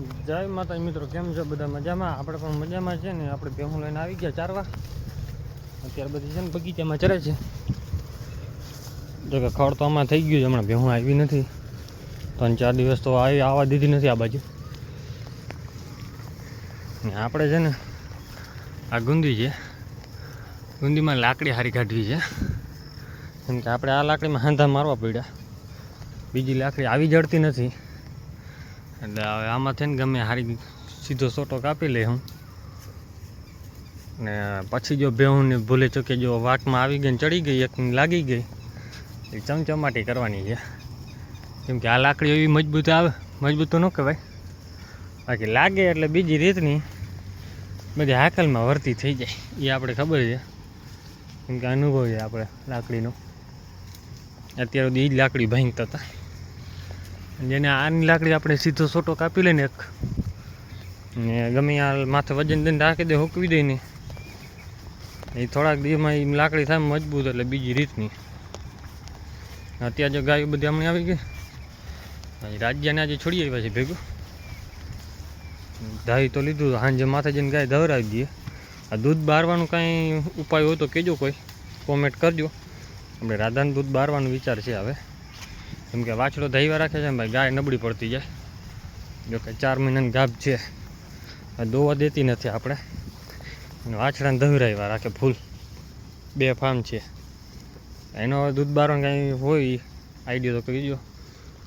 જય માતા મિત્રો, કેમ છો? બધા મજામાં? આપણે પણ મજામાં છે ને, આપણે ભેહું લઈને આવી ગયા ચારવા. અત્યારે બધી છે ને બગીચામાં ચરે છે. જો કે ખડ તો આમાં થઈ ગયું છે, હમણાં ભેહું આવી નથી. ત્રણ ચાર દિવસ તો આવી આવવા દીધી નથી આ બાજુ. ને આપણે છે ને, આ ગુંદી છે. ગુંદીમાં લાકડી હારી કાઢવી છે. કેમ કે આપણે આ લાકડીમાં હાંધા મારવા પડ્યા. બીજી લાકડી આવી જડતી નથી. એટલે હવે આમાં થઈને ગમે હારી સીધો સોટો કાપી લે હું. ને પછી જો બેહું ને ભૂલે ચૂકે જો વાટમાં આવી ગઈ ચડી ગઈ એક લાગી ગઈ, એ ચમચમાટી કરવાની છે. કેમ કે આ લાકડી એવી મજબૂત આવે, મજબૂત ન કહેવાય. બાકી લાગે એટલે બીજી રીતની બધી હાકલમાં વર્તી થઈ જાય, એ આપણે ખબર છે. કેમ કે અનુભવ છે આપણે લાકડીનો. અત્યારે એ જ લાકડી ભાંગતા હતા. જેને આની લાકડી આપણે સીધો સોટો કાપી લઈને એક ને ગમે આ માથે વજન દઈને રાખી દે, હોકવી દઈને એ થોડાક દિવસમાં એ લાકડી થાય મજબૂત એટલે બીજી રીતની. અત્યારે જો ગાયો બધી હમણાં આવી ગઈ. રાજ્યને આજે છોડી આવ્યા છે ભેગું. ધાઈ તો લીધું સાંજે માથે જઈને ગાય ધવરાવી દઈએ. આ દૂધ બારવાનું કાંઈ ઉપાય હોય તો કહેજો કોઈ. કોમેન્ટ કરજો. આપણે રાધાનું દૂધ બારવાનો વિચાર છે હવે. કેમ કે વાછડો દહીવા રાખે છે ને ભાઈ, ગાય નબળી પડતી જાય. જો કે ચાર મહિનાની ગાભ છે. દોવા દેતી નથી આપણે. વાછડાને દહરાવ્યા રાખે ફૂલ. બે ફાર્મ છે. એનો દૂધ બારણ કાંઈ હોય આઈડિયો તો કહીજો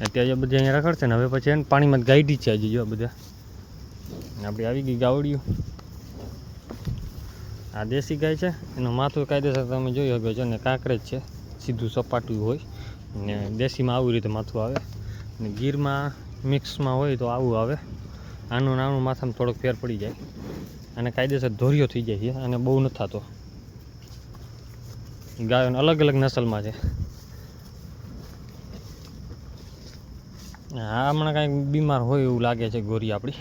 અત્યારે જે બધી અહીંયા રખડશે ને, હવે પછી એને પાણીમાં ગાઈડી છે હજી, જો બધા. આપણી આવી ગઈ ગાવડીઓ. આ દેશી ગાય છે. એનું માથું કાયદેસર તમે જોઈ શકો છો ને કાંકરે જ છે. સીધું સપાટું હોય. ને દેશીમાં આવી રીતે માથું આવે. ને ગીરમાં મિક્સમાં હોય તો આવું આવે. આનું નાનું માથામાં થોડોક ફેર પડી જાય. અને કાયદેસર ધોરિયો થઈ જાય છે અને બહુ નથી થતો. ગાયો અલગ અલગ નસલમાં છે. હા હમણાં કાંઈક બીમાર હોય એવું લાગે છે ગોરી આપણી.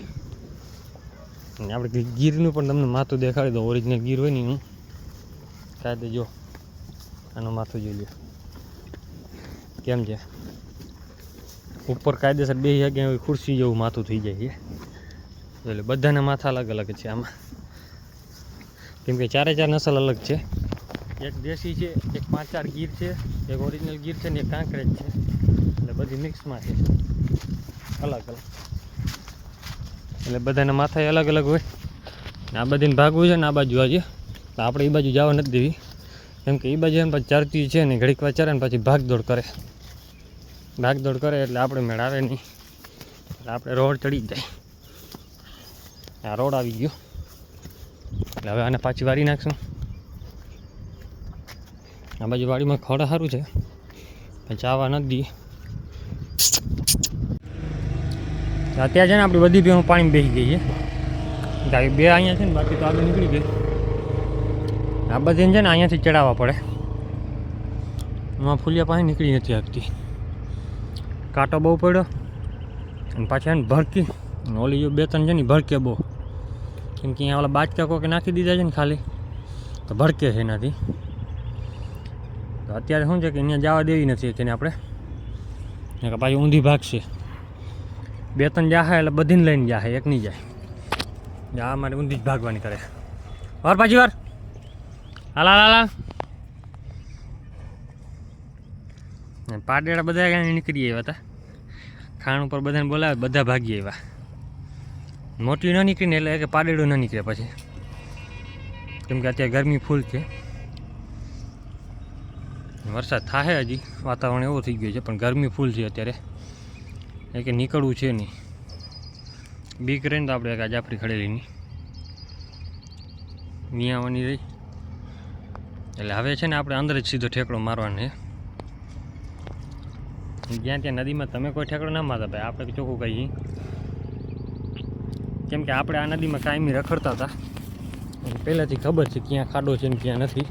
અને આપણે ગીરનું પણ તમને માથું દેખાડી દઉં. ઓરિજિનલ ગીર હોય ને એનું. કાયદે જો, આનું માથું જોઈ લો કેમ છે? ઉપર કાયદેસર બે જગ્યાએ ખુરશી જેવું માથું થઈ જાય છે. એટલે બધાના માથા અલગ અલગ છે આમાં. કેમ કે ચારે ચાર નસલ અલગ છે. એક દેશી છે, એક પાંચ ચાર ગીર છે, એક ઓરિજિનલ ગીર છે ને એક કાંકરેજ છે. એટલે બધી મિક્સમાં છે. અલગ અલગ. એટલે બધાના માથા અલગ અલગ હોય. ને આ બધીને ભાગવું છે ને આ બાજુ આજે. આપણે એ બાજુ જવા નથી દેવી. કેમ કે એ બાજુ એમ પછી ચરતી છે ને ઘડીક વાર ચરે ને પછી ભાગદોડ કરે. ભાગદોડ કરે એટલે આપણે મેળ આવે નહીં. એટલે આપણે રોડ ચડી જાય. આ રોડ આવી ગયો. એટલે હવે આને પાછી વાળી નાખશું. આ બાજુ વાડીમાં ખડ સારું છે. પછી આવા નથી દઈએ. અત્યારે છે ને આપણી બધી ભેહું પાણી બેસી ગઈ છે. બે અહીંયા છે ને, બાકી તો આગળ નીકળી ગઈ. આ બધી છે ને અહીંયાથી ચડાવવા પડે. એમાં ફૂલિયા પાણી નીકળી નથી આપતી કાંટો બહુ પડ્યો. અને પાછા એને ભરકી. ઓલી બે ત્રણ છે ને ભરકે બહુ. કેમ કે અહીંયા ઓલા બાચકા કોકે નાખી દીધા છે ને ખાલી. તો ભરકે છે એનાથી. તો અત્યારે શું છે કે અહીંયા જવા દેવી નથી તેને આપણે. કે પાછી ઊંધી ભાગશે બે ત્રણ જાહે એટલે બધીને લઈને જાહે એક નહીં જાય. આ મારે ઊંધી જ ભાગવાની કરે. વાર પાછી વાર. હાલ હાલ. પાડેડા બધા ક્યાં નીકળી આવ્યા હતા ખાણ ઉપર બધાને બોલાવે, બધા ભાગી આવ્યા. મોટી ન નીકળીને એટલે કે પાડેડું ન નીકળે પછી. કેમ કે અત્યારે ગરમી ફૂલ છે. વરસાદ થાય હજી, વાતાવરણ એવું થઈ ગયું છે, પણ ગરમી ફૂલ છે અત્યારે. એ કે નીકળવું છે નહીં. બીક રહીને તો આપણે જાફરી ખડેલીની. મિયાવાની રહી. એટલે હવે છે ને આપણે અંદર જ સીધો ઠેકડો મારવાનો છે. જ્યાં ત્યાં નદીમાં તમે કોઈ ઠેકડો ના મારતા ભાઈ, આપણે ચોખ્ખું કહીએ. કેમ કે આપણે આ નદીમાં કાયમી રખડતા હતા. પહેલાંથી ખબર છે ક્યાં ખાડો છે ને ક્યાં નથી.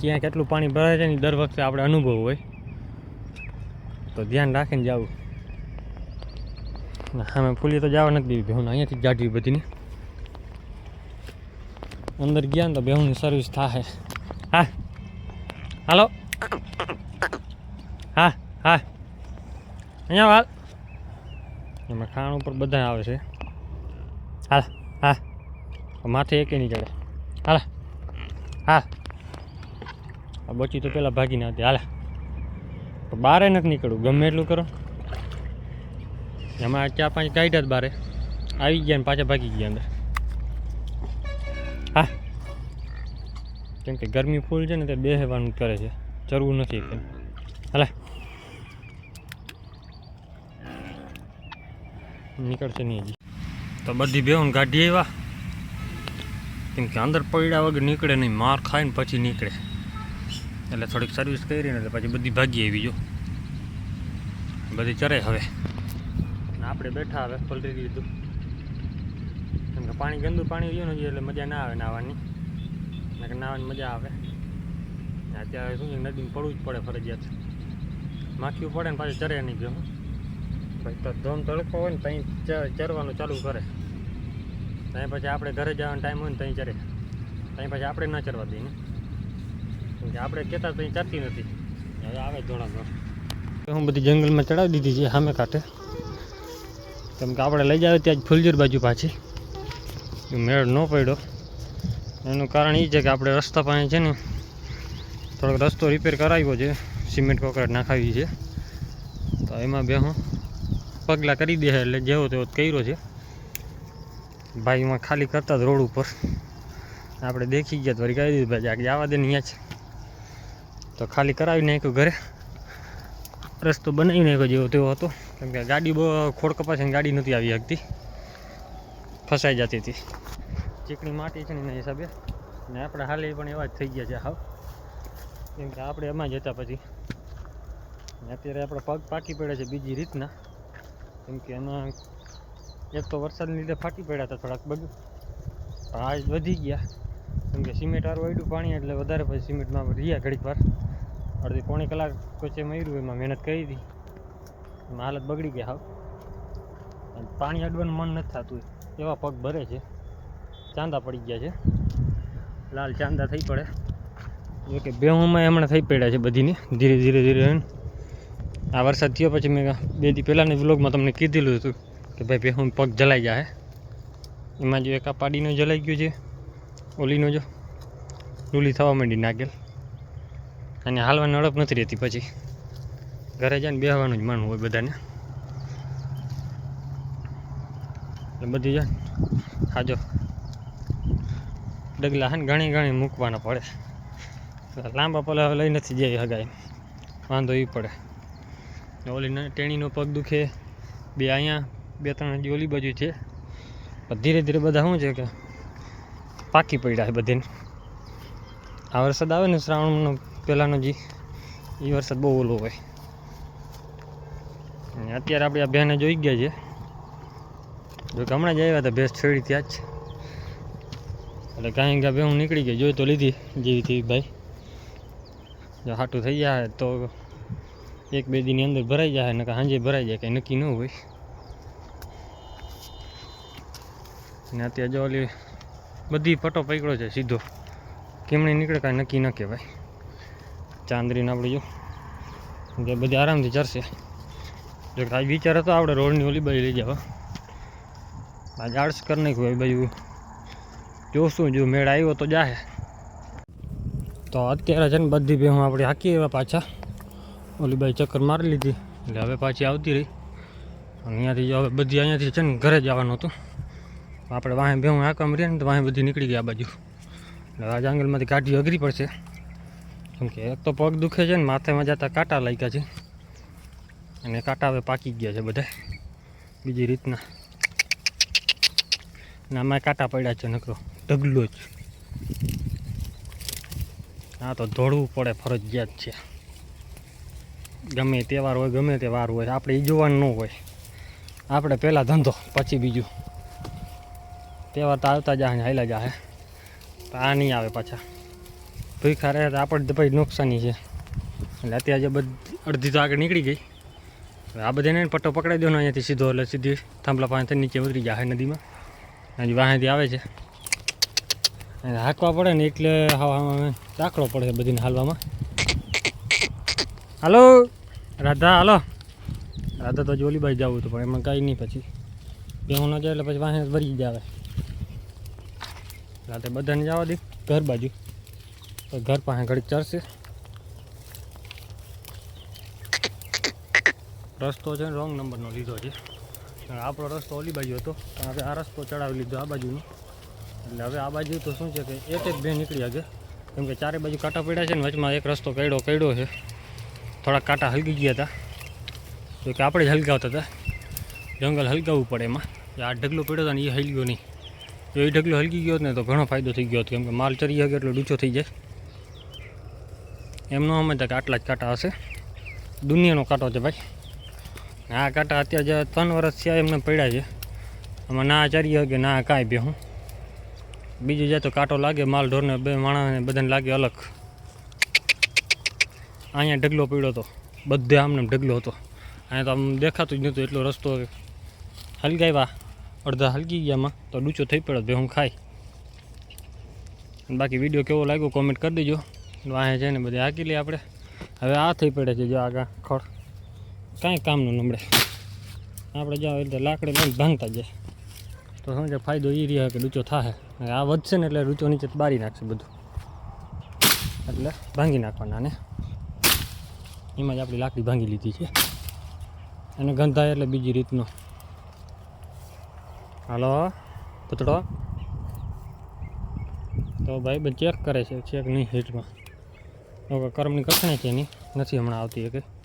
ક્યાં કેટલું પાણી ભરાય છે ને દર વખતે આપણે અનુભવ હોય. તો ધ્યાન રાખીને જવું અમે ફૂલી તો જવા નથી દેવી બેહું અહીંયાથી જાડવી બધીને. અંદર ગયા ને તો બેહુની સર્વિસ થાય હા. હાલો. હા હા. અહીંયા હાલ. એમાં ખાણ ઉપર બધા આવે છે. હાલ, હા. માથે એકે નહીં ચડે. હાલ. હા આ બચી તો પહેલાં ભાગી ના હતી. હાલે. તો બારે નથી નીકળવું ગમે એટલું કરો. એમાં ચાર પાંચ કાઢ્યા જ બારે. આવી ગયા ને પાછા ભાગી ગયા અંદર હા કેમ કે ગરમી ફૂલ છે ને તે બેસવાનું કરે છે. ચરવું નથી હાલે. નીકળશે નહીં હજી. તો બધી બેહું ગાડી આવ્યા કેમ કે અંદર પડ્યા વગર નીકળે નહીં, માર ખાઈને પછી નીકળે. એટલે થોડીક સર્વિસ કરી ને પછી બધી ભાગી આવી જો. બધી ચરે હવે. આપણે બેઠા હવે, પલટી દીધું કેમ કે પાણી, ગંદુ પાણી રહ્યું ને એટલે મજા ના આવે નાહવાની. નાહવાની મજા આવે. અત્યારે શું છે, નદીમાં પડવું જ પડે ફરજિયાત. માખીઓ પડે ને પાછી ચરે નહીં ગયો. પછી તો ધોમ તડકો હોય ને ત્યાં ચરવાનું ચાલુ કરે. ત્યાં પછી આપણે ઘરે જવાનો ટાઈમ હોય ને ત્યાં ચરે. ત્યાં પછી આપણે ના ચરવા દઈએ ને. આપણે કહેતા ત્યાં ચરતી નથી. હવે આવે ધોણા ધોણ હું બધી જંગલમાં ચડાવી દીધી છે સામે કાંઠે. કેમ કે આપણે લઈ જાવ ત્યાં જ ફૂલજર બાજુ પાછી. મેળ ન પડ્યો. એનું કારણ એ છે કે આપણે રસ્તા પાસે છે ને થોડોક રસ્તો રિપેર કરાવ્યો છે સિમેન્ટ કોકરેટ નાખાવી છે. તો એમાં બે હું પગલાં કરી દે એટલે જેવો તેવો કર્યો છે. ભાઈ એમાં ખાલી કરતા જ રોડ ઉપર. આપણે દેખી ગયા તો કહી દીધું, ભાઈ, આગળ જવા દે ને અહીંયા છે તો ખાલી કરાવી નાખ્યું ઘરે. રસ્તો બનાવી નાખ્યો જેવો તેવો હતો. કેમ કે ગાડી બહુ ખોડ કપાશે ગાડી નહોતી આવી શકતી. ફસાઈ જતી હતી. ચીકણી માટી છે ને એના હિસાબે. ને આપણે હાલે પણ એવા જ થઈ ગયા છે હાવ. કેમ કે આપણે એમાં જ હતા પછી. અત્યારે આપણે પગ પાકી પડ્યા છે બીજી રીતના. કેમ કે એમાં એક તો વરસાદને લીધે ફાટી પડ્યા હતા થોડાક બધું. પણ આજ વધી ગયા. કેમ કે સિમેન્ટ વાળું વાળ્યું પાણી, એટલે વધારે પછી સિમેન્ટમાં રહ્યા ઘડીક વાર. અડધી પોણી કલાક કોચે મર્યું, એમાં મહેનત કરી હતી. એમાં હાલત બગડી ગયા હાવ. પાણી અડવાનું મન નથી થતું. એવા પગ ભરે છે. ચાંદા પડી ગયા છે. લાલ ચાંદા થઈ પડે. જો કે બેહુમાં હમણાં થઈ પડ્યા છે બધીની. ધીરે ધીરે ધીરે આ વરસાદ થયો પછી મેં બે દી પહેલાંની વ્લોગમાં તમને કીધેલું હતું કે ભાઈ બેહું પગ જલાઈ જાય એમાં જો એક આ જલાઈ ગયો છે. ઓલીનો જો. લૂલી થવા માંડી નાગેલ અને હાલવાની અડપ નથી રહેતી પછી. ઘરે જઈને બેહવાનું જ માનવું હોય બધાને. એટલે બધી જાય ખાજો ડગલા હે ઘણી ઘણી મૂકવાના પડે. લાંબા પલા લઈ નથી જાય હગાય વાંધો એ પડે. ઓલી ટેણીનો પગ દુખે. બે અહીંયા, બે ત્રણ હજી ઓલી બાજુ છે. ધીરે ધીરે બધા શું છે કે પાકી પડ્યા છે બધીને. આ વરસાદ આવે ને શ્રાવણનો પહેલાંનો જે એ વરસાદ બહુ ઓલો હોય. અત્યારે આપણે આ બહેને જોઈ ગયા છે. જો હમણાં જ આવ્યા હતા ભેંસ છેડી ત્યાં જ. એટલે કાંઈ ગા બે હું નીકળી ગઈ જોઈ તો લીધી જેવી તેવી ભાઈ જો હાટું થઈ જાય તો એક બે દીની અંદર ભરાઈ જાય ને સાંજે ભરાઈ જાય, કંઈ નક્કી ન હોય. ને અત્યારે જો ઓલી બધી પટો પકડ્યો છે સીધો. કેમણે નીકળે કાંઈ નક્કી ન કહેવાય. ચાંદરીને આપણે જો જે બધી આરામથી ચરશે જો કાંઈ વિચાર હતો, આપણે રોડની ઓલી બાજુ લઈ જવા. આજ આળસ કરી નાખ્યું એ બાજુ જોશું, જો મેળ આવ્યો તો જાહે. તો અત્યારે છે ને બધી ભેહું આપણે હાકી એવા પાછા. ઓલી બાઈ ચક્કર મારી લીધી, એટલે હવે પાછી આવતી રહી. અહીંયાથી હવે બધી અહીંયાથી છે ને ઘરે જવાનું હતું. આપણે વાહે બે હું હાકમ રહીએ ને તો વાહે બધી નીકળી ગયા બાજુ. એટલે આ જંગલમાંથી કાઢી અઘરી પડશે. કેમ કે એક તો પગ દુખે છે ને, માથેમાં જતા કાંટા લાગ્યા છે. અને કાંટા હવે પાકી ગયા છે બધા બીજી રીતના. ને આમાં કાંટા પડ્યા છે નકરો. ઢગલો જ. હા, તો દોડવું પડે ફરજિયાત છે. ગમે તહેવાર હોય, ગમે તે વાર હોય, આપણે એ જોવાનું ન હોય. આપણે પહેલાં ધંધો, પછી બીજું. તહેવાર તો આવતા જાય હાલ્યા જાય આ નહીં આવે પાછા. ભૂખા રહે તો આપણે પછી નુકસાની છે. એટલે અત્યારે જે બધી, અડધી તો આગળ નીકળી ગઈ. હવે આ બધાને પટ્ટો પકડાઈ દો ને અહીંયાથી સીધો, એટલે સીધી થાંભલા પાસેથી નીચે ઉતરી જાય નદીમાં. હજી વાહેથી આવે છે. હાંકવા પડે ને એટલે દાખલો પડે બધીને હાલવામાં. હાલો, રાધા હાલો. રાધા તો ઓલી બાજુ જવું હતું, પણ એમાં કાંઈ નહીં પછી. બેહું ન જાય એટલે પછી વાહે વરી જ આવે. રાતે બધાને જવા દે, ઘર બાજુ. ઘર પાસે ઘડી ચડશે. રસ્તો છે રોંગ નંબરનો લીધો છે. આપણો રસ્તો ઓલી બાજુ હતો, પણ આ રસ્તો ચડાવી લીધો આ બાજુનો. એટલે હવે આ બાજુ તો શું છે કે એક એક બે નીકળી શકે કેમ કે ચારે બાજુ કાંટા પડ્યા છે ને વચમાં એક રસ્તો કડ્યો કડ્યો છે. થોડા કાંટા હલકી ગયા હતા. તો કે આપણે જ હલકાવતા હતા. જંગલ હલકાવવું પડે એમાં. આ ઢગલો પડ્યો હતો ને એ હલગ્યો નહીં. જો એ ઢગલો હલકી ગયો ને તો ઘણો ફાયદો થઈ ગયો હતો. કેમ કે માલ ચરી શકે એટલો ડૂચો થઈ જાય. એમ ન સમજતા કે આટલા જ કાંટા હશે. દુનિયાનો કાંટો છે ભાઈ. આ કાંટા અત્યારે જે ત્રણ વર્ષ થયા એમને પડ્યા છે. આમાં ના ચરી શકે, ના કાંઈ બે હું. બીજું જાય તો કાંટો લાગે, માલ ઢોરને બે માણસને બધાને લાગે અલગ. અહીંયા ઢગલો પડ્યો હતો બધે આમને આમ ઢગલો હતો. અહીંયા તો આમ દેખાતું જ નહોતું, એટલો રસ્તો હલગાવ્યા. અડધા હલકી ગયામાં તો ડૂચો થઈ પડ્યો બે હું ખાઈ. બાકી વીડિયો કેવો લાગ્યો કોમેન્ટ કરી દેજો. અહીંયા છે ને બધે હાકી લઈએ આપણે. હવે આ થઈ પડે છે, જો આગળ ખડ. કાંઈ કામનું નમડે. આપણે જાઓ એટલે લાકડી લઈને ભાંગતા જાય. તો સમજે ફાયદો એ રહ્યો કે ડૂચો થાય આ વધશે ને એટલે રૂચો નીચે બારી નાખશે બધું. એટલે ભાંગી નાખવાના ને. એમાં જ આપણી લાકડી ભાંગી લીધી છે. અને ગંધાય એટલે બીજી રીતનો. હાલો, પૂતળો. તો ભાઈ બધું ચેક કરે છે ચેક નહીં હીટમાં કર્મની કસણે છે એની. નથી હમણાં આવતી કે